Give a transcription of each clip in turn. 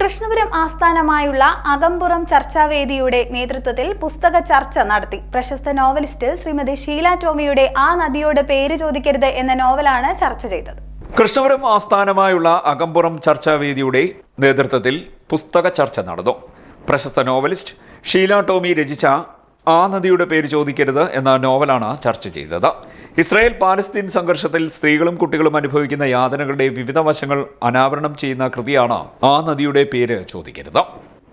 കൃഷ്ണപുരം ആസ്ഥാനമായുള്ള അകമ്പുറം ചർച്ചാവേദിയുടെ നേതൃത്വത്തിൽ പുസ്തക ചർച്ച നടത്തി. പ്രശസ്ത നോവലിസ്റ്റ് ശ്രീമതി ഷീല ടോമിയുടെ ആ നദിയോട് പേര് ചോദിക്കരുത് എന്ന നോവലാണ് ചർച്ച ചെയ്തത്. കൃഷ്ണപുരം ആസ്ഥാനമായുള്ള അകമ്പുറം ചർച്ചാവേദിയുടെ നേതൃത്വത്തിൽ പുസ്തക ചർച്ച നടന്നു. പ്രശസ്ത നോവലിസ്റ്റ് ഷീല ടോമി രചിച്ച ആ നദിയുടെ പേര് ചോദിക്കരുത് എന്ന നോവലാണ് ചർച്ച ചെയ്തത്. ഇസ്രായേൽ പാലസ്തീൻ സംഘർഷത്തിൽ സ്ത്രീകളും കുട്ടികളും അനുഭവിക്കുന്ന യാതനകളുടെ വിവിധ വശങ്ങൾ അനാവരണം ചെയ്യുന്ന കൃതിയാണ് ആ നദിയുടെ പേര് ചോദിക്കരുത്.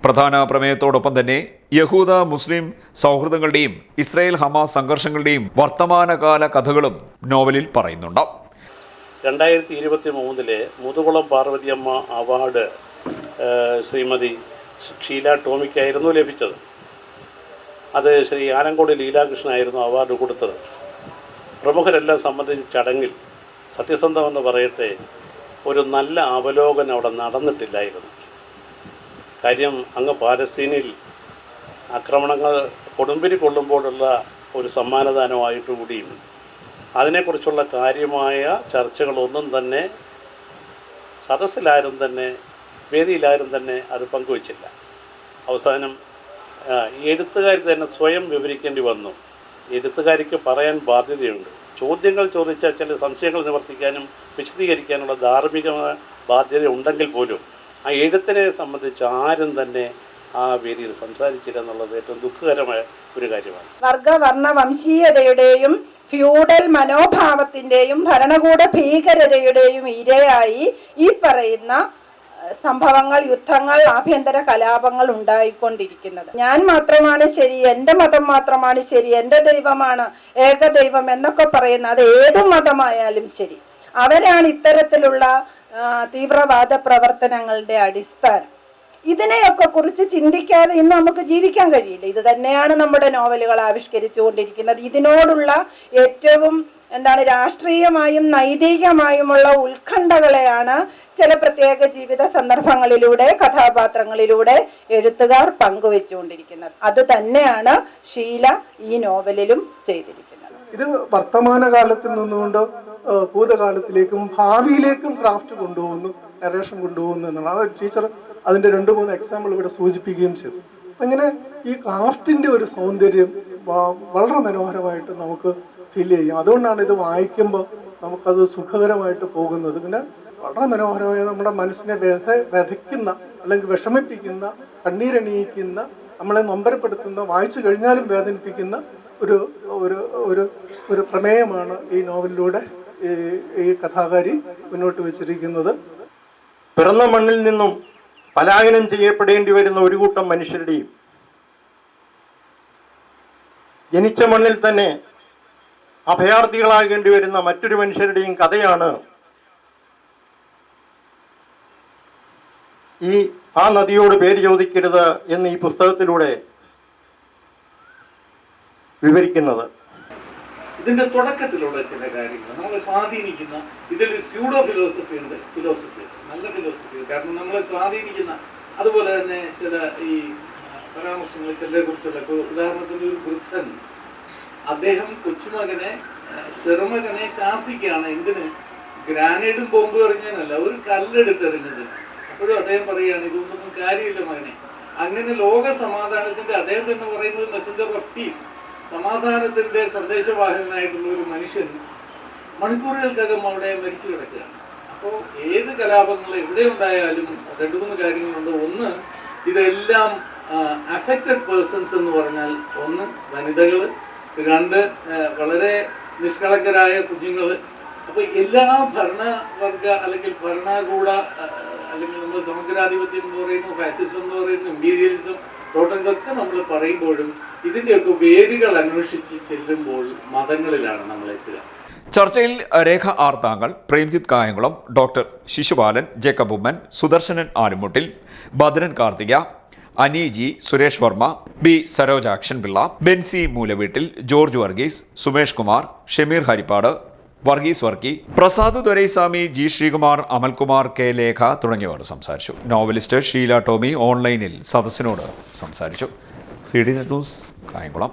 പ്രധാന പ്രമേയത്തോടൊപ്പം തന്നെ യഹൂദ മുസ്ലിം സൗഹൃദങ്ങളുടെയും ഇസ്രായേൽ ഹമാസ് സംഘർഷങ്ങളുടെയും വർത്തമാനകാല കഥകളും നോവലിൽ പറയുന്നുണ്ട്. രണ്ടായിരത്തി ഇരുപത്തി മൂന്നിലെ മുതുകുളം പാർവതിയമ്മ അവാർഡ് ശ്രീമതി ഷീല ടോമിക്കായിരുന്നു ലഭിച്ചത്. അത് ശ്രീ ആനങ്കോട് ലീലാകൃഷ്ണനായിരുന്നു അവാർഡ് കൊടുത്തത്. പ്രമുഖരെല്ലാം സംബന്ധിച്ച ചടങ്ങിൽ സത്യസന്ധമെന്ന് പറയട്ടെ ഒരു നല്ല അവലോകനം അവിടെ നടന്നിട്ടില്ലായിരുന്നു. കാര്യം അങ്ങ് പാലസ്തീനിൽ ആക്രമണങ്ങൾ കൊടുമ്പിരി കൊള്ളുമ്പോഴുള്ള ഒരു സമ്മാനദാനമായിട്ട് കൂടിയും അതിനെക്കുറിച്ചുള്ള കാര്യമായ ചർച്ചകളൊന്നും തന്നെ സദസ്സിലാരും തന്നെ വേദിയിലാരും തന്നെ അത് പങ്കുവച്ചില്ല. അവസാനം എഴുത്തുകാർ തന്നെ സ്വയം വിവരിക്കേണ്ടി വന്നു. എഴുത്തുകാരിക്ക് പറയാൻ ബാധ്യതയുണ്ട്. ചോദ്യങ്ങൾ ചോദിച്ചാൽ ചില സംശയങ്ങൾ നിവർത്തിക്കാനും വിശദീകരിക്കാനുള്ള ധാർമ്മികമായ ബാധ്യത ഉണ്ടെങ്കിൽ പോലും ആ എഴുത്തിനെ സംബന്ധിച്ച് ആരും തന്നെ ആ വേദിയിൽ സംസാരിച്ചില്ല എന്നുള്ളത് ഏറ്റവും ദുഃഖകരമായ ഒരു കാര്യമാണ്. വർഗവർണ വംശീയതയുടെയും ഫ്യൂഡൽ മനോഭാവത്തിന്റെയും ഭരണകൂട ഭീകരതയുടെയും ഇരയായി ഈ പറയുന്ന സംഭവങ്ങൾ യുദ്ധങ്ങൾ ആഭ്യന്തര കലാപങ്ങൾ ഉണ്ടായിക്കൊണ്ടിരിക്കുന്നത്. ഞാൻ മാത്രമാണ് ശരി എന്റെ മതം മാത്രമാണ് ശരി എന്റെ ദൈവമാണ് ഏക ദൈവം എന്നൊക്കെ പറയുന്ന അത് ഏത് മതമായാലും ശരി. അവരാണ് ഇത്തരത്തിലുള്ള തീവ്രവാദ പ്രവർത്തനങ്ങളുടെ അടിസ്ഥാനം. ഇതിനെയൊക്കെ കുറിച്ച് ചിന്തിക്കാതെ ഇന്ന് നമുക്ക് ജീവിക്കാൻ കഴിയില്ല. ഇത് തന്നെയാണ് നമ്മുടെ നോവലുകൾ ആവിഷ്കരിച്ചുകൊണ്ടിരിക്കുന്നത്. ഇതിനോടുള്ള ഏറ്റവും എന്താണ് രാഷ്ട്രീയമായും നൈതികമായുമുള്ള ഉത്കണ്ഠകളെയാണ് ചില പ്രത്യേക ജീവിത സന്ദർഭങ്ങളിലൂടെ കഥാപാത്രങ്ങളിലൂടെ എഴുത്തുകാർ പങ്കുവെച്ചുകൊണ്ടിരിക്കുന്നത്. അത് തന്നെയാണ് ഷീല ഈ നോവലിലും ചെയ്തിരിക്കുന്നത്. ഇത് വർത്തമാനകാലത്തിൽ നിന്നുകൊണ്ട് ഭൂതകാലത്തിലേക്കും ഭാവിയിലേക്കും ക്രാഫ്റ്റ് കൊണ്ടുപോകുന്നു നറേഷൻ കൊണ്ടുപോകുന്നു എന്നാണ് ടീച്ചർ അതിന്റെ രണ്ട് മൂന്ന് എക്സാമ്പിൾ ഇവിടെ സൂചിപ്പിക്കുകയും ചെയ്തു. അങ്ങനെ ഈ ക്രാഫ്റ്റിന്റെ ഒരു സൗന്ദര്യം വളരെ മനോഹരമായിട്ട് നമുക്ക് ഫീൽ ചെയ്യും. അതുകൊണ്ടാണ് ഇത് വായിക്കുമ്പോൾ നമുക്കത് സുഖകരമായിട്ട് പോകുന്നത്. പിന്നെ വളരെ മനോഹരമായി നമ്മുടെ മനസ്സിനെ വ്യഥ വ്യഥയ്ക്കുന്ന അല്ലെങ്കിൽ വിഷമിപ്പിക്കുന്ന കണ്ണീരണിയിക്കുന്ന നമ്മളെ നൊമ്പരപ്പെടുത്തുന്ന വായിച്ചു കഴിഞ്ഞാലും വേദനിപ്പിക്കുന്ന ഒരു ഒരു ഒരു ഒരു പ്രമേയമാണ് ഈ നോവലിലൂടെ ഈ ഈ കഥാകാരി മുന്നോട്ട് വെച്ചിരിക്കുന്നത്. പിറന്ന മണ്ണിൽ നിന്നും പലായനം ചെയ്യപ്പെടേണ്ടി വരുന്ന ഒരു കൂട്ടം മനുഷ്യരുടെയും ജനിച്ച മണ്ണിൽ തന്നെ അഭയാർത്ഥികളാകേണ്ടി വരുന്ന മറ്റൊരു മനുഷ്യരുടെയും കഥയാണ് ഈ ആ നദിയോട് പേര് ചോദിക്കരുത് എന്ന് ഈ പുസ്തകത്തിലൂടെ വിവരിക്കുന്നത്. ഇതിന്റെ തുടക്കത്തിലൂടെ ചില കാര്യങ്ങൾ. നമ്മളെ സ്വാധീനിക്കുന്ന ഇതിൽ സ്യൂഡോ ഫിലോസഫി ഉണ്ട്. ഫിലോസഫി നല്ല ഫിലോസഫി കാരണം നമ്മളെ സ്വാധീനിക്കുന്ന അതുപോലെ തന്നെ ചില ഈ പരാമർശങ്ങൾ ചിലരെ കുറിച്ചുള്ള ഉദാഹരണത്തിന് ഒരു വൃദ്ധൻ. അദ്ദേഹം കൊച്ചുമകനെ ചെറുമകനെ ശാസിക്കുകയാണ്. എന്തിന്? ഗ്രാനൈഡും ബോംബ് എറിഞ്ഞതിനല്ല ഒരു കല്ലെടുത്തെറിഞ്ഞത്. അപ്പോഴും അദ്ദേഹം പറയുകയാണ് ഇതൊന്നും കാര്യമില്ല മകനെ. അങ്ങനെ ലോക സമാധാനത്തിന്റെ അദ്ദേഹം തന്നെ പറയുന്നത് മെസ്സഞ്ചർ ഓഫ് പീസ് സമാധാനത്തിന്റെ സന്ദേശവാഹകനായിട്ടുള്ള ഒരു മനുഷ്യൻ മണിക്കൂറുകൾക്കകം അവിടെ മരിച്ചു കിടക്കുകയാണ്. അപ്പോൾ ഏത് കലാപങ്ങൾ എവിടെ ഉണ്ടായാലും രണ്ട് മൂന്ന് കാര്യങ്ങളുണ്ട്. ഒന്ന് ഇതെല്ലാം അഫക്റ്റഡ് പേഴ്സൺസ് എന്ന് പറഞ്ഞാൽ ഒന്ന് വനിതകൾ രണ്ട് വളരെ നിഷ്കളങ്കരായ കുഞ്ഞുങ്ങൾ അപ്പോൾ എല്ലാ ഭരണവർഗ അല്ലെങ്കിൽ ഭരണകൂട അല്ലെങ്കിൽ നമ്മൾ സമഗ്രാധിപത്യം എന്ന് പറയുന്നു ഫാസിസം എന്ന് പറയുന്നു ഇമ്പീരിയലിസം ടോട്ടങ്ങളൊക്കെ നമ്മൾ പറയുമ്പോഴും ഇതിന്റെയൊക്കെ വേരുകൾ അന്വേഷിച്ച് ചെല്ലുമ്പോൾ മതങ്ങളിലാണ് നമ്മൾ എത്തുക. ചർച്ചയിൽ Rekha ആർത്താങ്കൾ Premjith Kayamkulam doctor Sisupalan Jacob Oommen Sudarsanan Alumuttil Bhadran Karthika Aneeji Suresh Varma B. Sarojakshan Pillai Benzy Moolaveettil George Varghese Sumesh Kumar Shameer Harippad Varghese Varkey Prasad Doraiswamy G. Sreekumar Amalkumar K. Lekha തുടങ്ങിയവർ സംസാരിച്ചു. Novelist Sheela Tomy ഓൺലൈനിൽ സദസ്സിനോട് സംസാരിച്ചു. C D net news. Kayamkulam.